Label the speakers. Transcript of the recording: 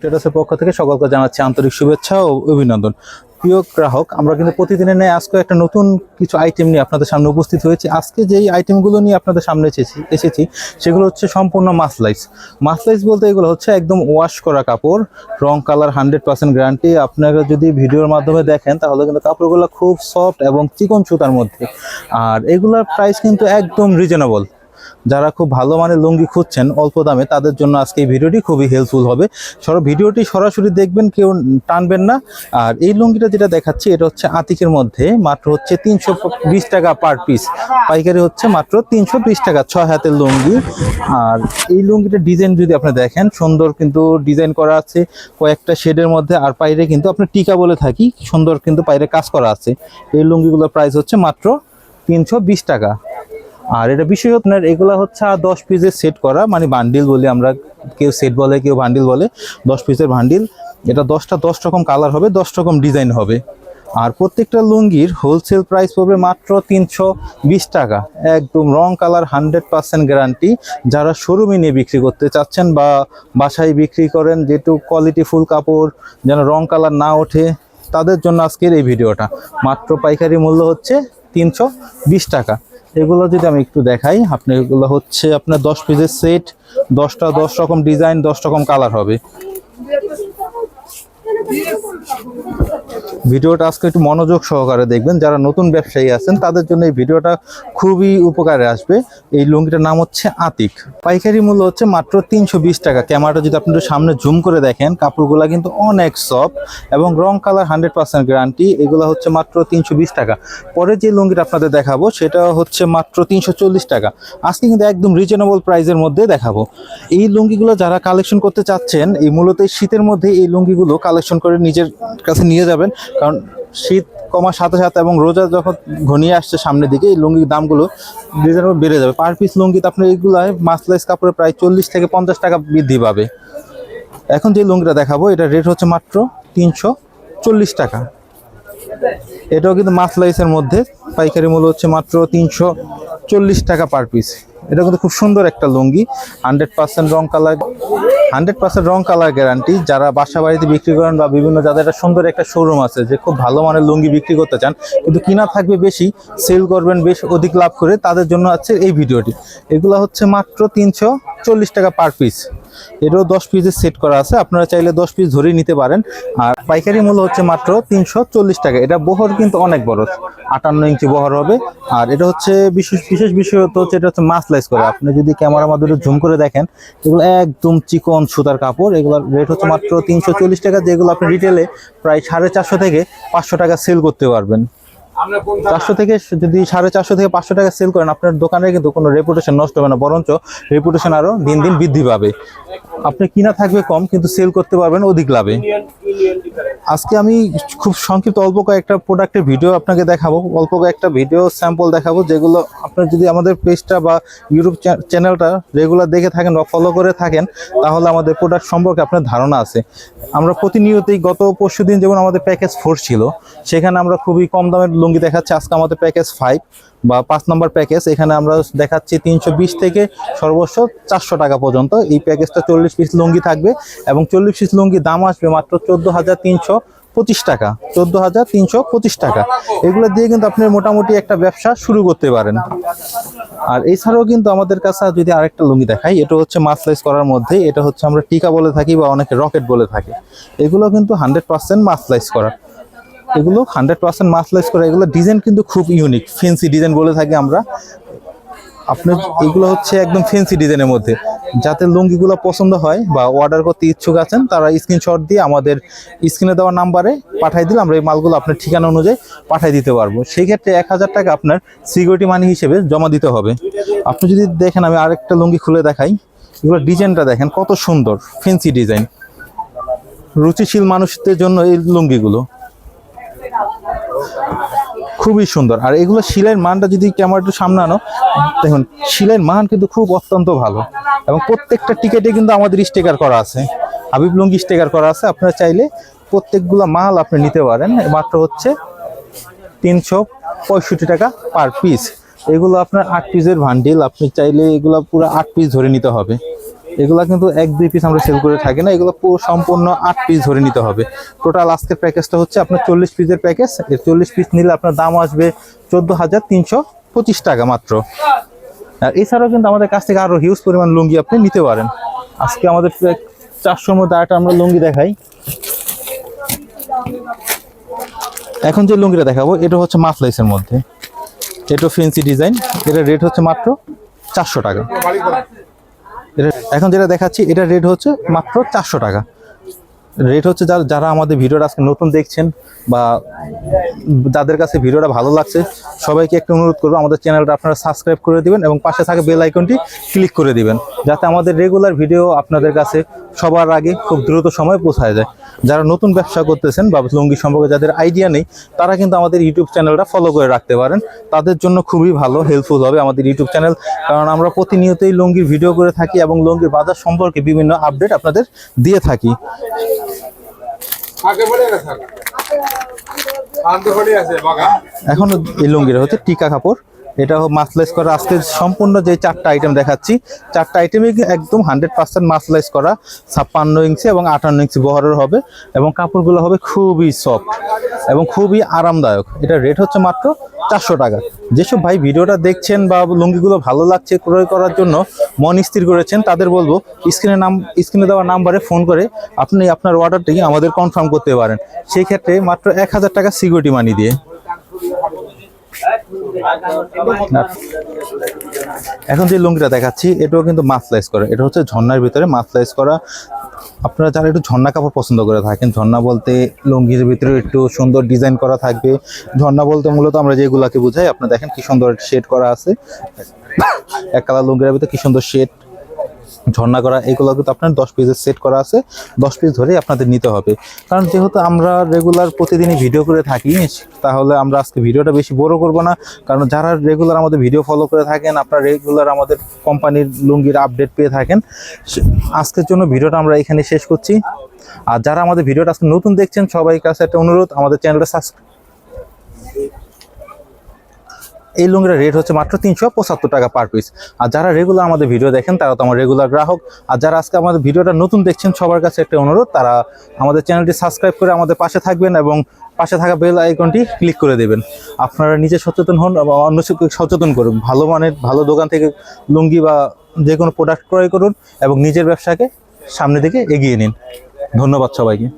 Speaker 1: ট্রেডার্সের পক্ষ থেকে সকলকে জানাচ্ছি আন্তরিক শুভেচ্ছা ও অভিনন্দন। প্রিয় গ্রাহক, আমরা কিন্তু প্রতিদিনের ন্যায় আজকে একটা নতুন কিছু আইটেম নিয়ে আপনাদের সামনে উপস্থিত হয়েছি। আজকে যেই আইটেমগুলো নিয়ে আপনাদের সামনে এসেছি এসেছি, সেগুলো হচ্ছে সম্পূর্ণ মাসলাইস মাসলাইস বলতে এগুলো হচ্ছে একদম ওয়াশ করা কাপড়, রং কালার হান্ড্রেড পার্সেন্ট গ্যারান্টি আপনারা যদি ভিডিওর মাধ্যমে দেখেন, তাহলে কিন্তু কাপড়গুলো খুব সফট এবং চিকন সুতার মধ্যে। আর এগুলোর প্রাইস কিন্তু একদম রিজনেবল যারা খুব ভালো মানের লুঙ্গি খুঁজছেন অল্প দামে, তাদের জন্য আজকে এই ভিডিওটি খুবই হেল্পফুল হবে। সর ভিডিওটি সরাসরি দেখবেন, কেউ টানবেন না। আর এই লুঙ্গিটা যেটা দেখাচ্ছি, এটা হচ্ছে আতিকের মধ্যে, মাত্র হচ্ছে তিনশো বিশ টাকা পার পিস পাইকারি হচ্ছে মাত্র তিনশো বিশ টাকা, ছয় হাতের লুঙ্গি। আর এই লুঙ্গিটার ডিজাইন যদি আপনি দেখেন, সুন্দর কিন্তু ডিজাইন করা আছে কয়েকটা শেডের মধ্যে। আর বাইরে কিন্তু আপনি টিকা বলে থাকি, সুন্দর কিন্তু বাইরে কাজ করা আছে। এই লুঙ্গিগুলোর প্রাইস হচ্ছে মাত্র তিনশো বিশ টাকা। আর এটা বিষয় আপনার, এগুলা হচ্ছে দশ পিসের সেট করা মানে বান্ডিল বলি আমরা, কেউ সেট বলে, কেউ বান্ডিল বলে, দশ পিসের বান্ডিল এটা দশটা, দশ রকম কালার হবে, দশ রকম ডিজাইন হবে। আর প্রত্যেকটা লুঙ্গির হোলসেল প্রাইস পড়বে মাত্র তিনশো বিশ টাকা। একদম রং কালার হান্ড্রেড পার্সেন্ট গ্যারান্টি যারা শোরুমে নিয়ে বিক্রি করতে চাচ্ছেন বা বাসায় বিক্রি করেন যেটু কোয়ালিটি ফুল কাপড়, যেন রং কালার না ওঠে, তাদের জন্য আজকের এই ভিডিওটা। মাত্র পাইকারি মূল্য হচ্ছে তিনশো বিশ টাকা। এগুলো যদি আমি একটু দেখাই আপনি এগুলো হচ্ছে আপনার দশ পিসের সেট দশটা দশ রকম ডিজাইন দশ রকম কালার হবে। ভিডিওটা আজকে একটু মনোযোগ সহকারে দেখবেন। যারা নতুন ব্যবসায়ী আছেন, তাদের জন্য এই ভিডিওটা খুবই উপকারে আসবে। এই লুঙ্গিটার নাম হচ্ছে আতিক। পাইকারি মূল্য হচ্ছে মাত্র তিনশো বিশ টাকা। ক্যামেরাটা যদি আপনি সামনে জুম করে দেখেন, কাপড়গুলো কিন্তু অনেক সফট এবং রং কালার হান্ড্রেড পার্সেন্ট গ্যারান্টি। এগুলো হচ্ছে মাত্র তিনশো বিশ টাকা। পরে যে লুঙ্গিটা আপনাদের দেখাবো, সেটা হচ্ছে মাত্র তিনশো চল্লিশ টাকা। আজকে কিন্তু একদম রিজনেবল প্রাইসের মধ্যে দেখাবো। এই লুঙ্গিগুলো যারা কালেকশন করতে চাচ্ছেন, এই মূলত শীতের মধ্যে এই লুঙ্গিগুলো কালেকশন করে নিজের কাছে নিয়ে যাবেন। কারণ শীত কমার সাথে সাথে এবং রোজা যখন ঘনিয়ে আসছে সামনের দিকে, এই লুঙ্গির দামগুলো রিজনেবল বেড়ে যাবে। পার পিস লুঙ্গিতে আপনার এইগুলো মাসলাইস কাপড়ে প্রায় চল্লিশ থেকে পঞ্চাশ টাকা বৃদ্ধি পাবে। এখন যে লুঙ্গিটা দেখাবো, এটা রেট হচ্ছে মাত্র তিনশো চল্লিশ টাকা। এটাও কিন্তু মাসলাইসের মধ্যে, পাইকারি মূল্য হচ্ছে মাত্র তিনশো চল্লিশ টাকা পার পিস এটা কিন্তু খুব সুন্দর একটা লুঙ্গি হান্ড্রেড পার্সেন্ট রং কালার হান্ড্রেড পার্সেন্ট রং কালার গ্যারান্টি। যারা বাসা বাড়িতে বিক্রি করেন বা বিভিন্ন যাদের একটা সুন্দর একটা শোরুম আছে, যে খুব ভালো মানের লুঙ্গি বিক্রি করতে চান, কিন্তু কিনা থাকবে বেশি সেল করবেন বেশ অধিক লাভ করে, তাদের জন্য আছে এই ভিডিওটি। এগুলো হচ্ছে মাত্র তিনশো চল্লিশ টাকা পার পিস এটাও দশ পিসের সেট করা আছে, আপনারা চাইলে দশ পিস ধরেই নিতে পারেন। আর পাইকারি মূল্য হচ্ছে মাত্র তিনশো চল্লিশ টাকা। এটা বহর কিন্তু অনেক বড়, আটান্ন ইঞ্চি বহর হবে। আর এটা হচ্ছে বিশেষ বিশেষ বিষয়ত হচ্ছে, এটা হচ্ছে মাসলাইজ করে। আপনি যদি ক্যামেরার মাধ্যমে জুম করে দেখেন, এগুলো একদম চিকন সুতার কাপড় এগুলোর রেট হচ্ছে মাত্র তিনশো চল্লিশ টাকা যেগুলো আপনি রিটেলে প্রায় সাড়ে চারশো থেকে পাঁচশো টাকা সেল করতে পারবেন। চারশো থেকে যদি সাড়ে চারশো থেকে পাঁচশো টাকা সেল করেন আপনার দোকানে কিন্তু কোনো রেপুটেশন নষ্ট হবে না বরঞ্চ রেপুটেশন আরও দিন দিন বৃদ্ধি পাবে। আপনি কিনা থাকবে কম কিন্তু সেল করতে পারবেন অধিক লাভে। আজকে আমি খুব সংক্ষিপ্ত, অল্প কয়েকটা প্রোডাক্টের ভিডিও আপনাকে দেখাবো। অল্প কয়েকটা ভিডিও স্যাম্পল দেখাবো, যেগুলো আপনার যদি আমাদের পেজটা বা ইউটিউব চ্যানেলটা রেগুলার দেখে থাকেন বা ফলো করে থাকেন, তাহলে আমাদের প্রোডাক্ট সম্পর্কে আপনার ধারণা আছে। আমরা প্রতিনিয়তই গত পরশু দিন যেমন আমাদের প্যাকেজ ফোর ছিল, সেখানে আমরা খুবই কম দামের লুঙ্গি দেখাচ্ছি, আজকে আমাদের প্যাকেজ ফাইভ বা পাঁচ নম্বর প্যাকেজ এখানে আমরা দেখাচ্ছি তিনশো বিশ থেকে সর্বোচ্চ চারশো টাকা পর্যন্ত। এই প্যাকেজটা চল্লিশ পিস লুঙ্গি থাকবে এবং চল্লিশ পিস লুঙ্গি দাম আসবে মাত্র চোদ্দ হাজার তিনশো পঁচিশ টাকা। চোদ্দ হাজার তিনশো পঁচিশ টাকা। এগুলো দিয়ে কিন্তু আপনি মোটামুটি একটা ব্যবসা শুরু করতে পারেন। আর এছাড়াও কিন্তু আমাদের কাছে যদি আরেকটা লুঙ্গি দেখাই, এটা হচ্ছে মাসলাইজ করার মধ্যে, এটা হচ্ছে আমরা টিকা বলে থাকি বা অনেকে রকেট বলে থাকি। এগুলো কিন্তু হান্ড্রেড পার্সেন্ট মাসলাইজ করা। এগুলো হান্ড্রেড পার্সেন্ট মাসলাইজ করা, এগুলো ডিজাইন কিন্তু খুব ইউনিক ফেন্সি ডিজাইন বলে থাকি আমরা। আপনার এগুলো হচ্ছে একদম ফেন্সি ডিজাইনের মধ্যে। যাতে লুঙ্গিগুলো পছন্দ হয় বা অর্ডার করতে ইচ্ছুক আছেন, তারা স্ক্রিনশট দিয়ে আমাদের স্ক্রিনে দেওয়া নাম্বারে পাঠিয়ে দিলে আমরা এই মালগুলো আপনার ঠিকানা অনুযায়ী পাঠিয়ে দিতে পারব। সেই ক্ষেত্রে এক হাজার টাকা আপনার সিকিউরিটি মানি হিসেবে জমা দিতে হবে। আপনি যদি দেখেন, আমি আরেকটা লুঙ্গি খুলে দেখাই। এগুলো ডিজাইনটা দেখেন, কত সুন্দর ফেন্সি ডিজাইন রুচিশীল মানুষদের জন্য এই লুঙ্গিগুলো। খুবই সুন্দর। আর এগুলো সিলাইয়ের মানটা যদি ক্যামেরা একটু সামনে আনো, দেখুন, সিলাইয়ের মান কিন্তু খুব অত্যন্ত ভালো। এবং প্রত্যেকটা টিকেটে কিন্তু আমাদের স্টিকার করা আছে। হাবিব লুঙ্গি স্টিকার করা আছে। আপনারা চাইলে প্রত্যেকগুলো মাল আপনি নিতে পারেন। মাত্র হচ্ছে তিনশো পঁয়ষট্টি টাকা পার পিস এগুলো আপনার আট পিসের ভান্ডিল আপনি চাইলে এগুলো পুরো আট পিস ধরে নিতে হবে। এগুলা কিন্তু এক, দুই পিস আমরা সেল করে থাকি না। এগুলো পুরো সম্পূর্ণ আট পিস ধরে নিতে হবে। টোটাল আজকের প্যাকেজটা হচ্ছে আপনার চল্লিশ পিসের প্যাকেজ এই চল্লিশ পিস নিলে আপনার দাম আসবে চোদ্দ হাজার তিনশো পঁচিশ টাকা মাত্র। আর এছাড়াও কিন্তু আমাদের কাছ থেকে আরও হিউজ পরিমাণ লুঙ্গি আপনি নিতে পারেন। আজকে আমাদের চারশোর মধ্যে আরেকটা আমরা লুঙ্গি দেখাই। এখন যে লুঙ্গিটা দেখাবো, এটা হচ্ছে মাফলাইসের মধ্যে। এটা ফেন্সি ডিজাইন এটা রেট হচ্ছে মাত্র চারশো টাকা। এখন যেটা দেখাচ্ছি, এটা রেট হচ্ছে মাত্র চারশো টাকা। রেট হচ্ছে যারা যারা আমাদের ভিডিওটা আজকে নতুন দেখছেন বা যাদের কাছে ভিডিওটা ভালো লাগছে, সবাইকে একটু অনুরোধ করব, আমাদের চ্যানেলটা আপনারা সাবস্ক্রাইব করে দিবেন এবং পাশে থাকা বেল আইকনটি ক্লিক করে দিবেন, যাতে আমাদের রেগুলার ভিডিও আপনাদের কাছে সবার আগে খুব দ্রুত সময় পৌঁছায় যায়। যারা নতুন ব্যবসা করতেছেন বা লুঙ্গি সম্পর্কে যাদের আইডিয়া নেই তারা কিন্তু আমাদের ইউটিউব চ্যানেলটা ফলো করে রাখতে পারেন। তাদের জন্য খুবই ভালো হেল্পফুল হবে আমাদের ইউটিউব চ্যানেল কারণ আমরা প্রতিনিয়তই লুঙ্গির ভিডিও করে থাকি এবং লুঙ্গির বাজার সম্পর্কে বিভিন্ন আপডেট আপনাদের দিয়ে থাকি। এখন এই লুঙ্গিটা হচ্ছে টিকা কাপড়। এটা মাসলাইজ করা আজকে সম্পূর্ণ যে চারটা আইটেম দেখাচ্ছি, চারটা আইটেমই একদম হান্ড্রেড পার্সেন্ট মাসলাইজ করা ছাপ্পান্ন ইঞ্চি এবং আটান্ন ইঞ্চি বহরের হবে এবং কাপড়গুলো হবে খুবই সফট এবং খুবই আরামদায়ক। এটা রেট হচ্ছে মাত্র চারশো টাকা। যেসব ভাই ভিডিওটা দেখছেন বা লুঙ্গিগুলো ভালো লাগছে ক্রয় করার জন্য, মন স্থির করেছেন, তাদের বলব স্ক্রিনে নাম স্ক্রিনে দেওয়া নাম্বারে ফোন করে আপনি আপনার অর্ডারটি আমাদের কনফার্ম করতে পারেন। সেই ক্ষেত্রে মাত্র এক হাজার টাকা সিকিউরিটি মানি দিয়ে। এখন যে লুঙ্গিটা দেখাচ্ছি, এটাও কিন্তু মাছ মাসলাইজ করা। এটা হচ্ছে ঝর্নার ভিতরে মাছ মাসলাইজ করা। আপনারা যারা একটু ঝর্ণা কাপড় পছন্দ করে থাকেন, ঝর্ণা বলতে লুঙ্গির ভিতরে একটু সুন্দর ডিজাইন করা থাকবে। ঝর্ণা বলতে মূলত আমরা যেগুলাকে বুঝাই আপনারা দেখেন কি সুন্দর শেড করা আছে। এক কালার লুঙ্গির ভিতরে কি সুন্দর শেড ঝর্ণা করা, এগুলো কিন্তু আপনার দশ পিসের সেট করা আছে, দশ পিস ধরেই আপনাদের নিতে হবে। কারণ যেহেতু আমরা রেগুলার প্রতিদিনই ভিডিও করে থাকি, তাহলে আমরা আজকে ভিডিওটা বেশি বড় করব না। কারণ যারা রেগুলার আমাদের ভিডিও ফলো করে থাকেন, আপনারা রেগুলার আমাদের কোম্পানির লুঙ্গির আপডেট পেয়ে থাকেন। আজকের জন্য ভিডিওটা আমরা এখানে শেষ করছি। আর যারা আমাদের ভিডিওটা আজকে নতুন দেখছেন সবাই কাছে একটা অনুরোধ, আমাদের চ্যানেলটা সাবস্ক্রাইব এই লুঙ্গির রেট হচ্ছে মাত্র তিনশো পঁচাত্তর টাকা পার পিস আর যারা রেগুলার আমাদের ভিডিও দেখেন, তারা তো আমার রেগুলার গ্রাহক। আর যারা আজকে আমাদের ভিডিওটা নতুন দেখছেন, সবার কাছে একটা অনুরোধ, তারা আমাদের চ্যানেলটি সাবস্ক্রাইব করে আমাদের পাশে থাকবেন এবং পাশে থাকা বেল আইকনটি ক্লিক করে দেবেন। আপনারা নিজে সচেতন হন এবং অন্য সচেতন করুন। ভালো মানের, ভালো দোকান থেকে লুঙ্গি বা যে কোনো প্রোডাক্ট ক্রয় করুন এবং নিজের ব্যবসাকে সামনে দিকে এগিয়ে নিন। ধন্যবাদ সবাইকে।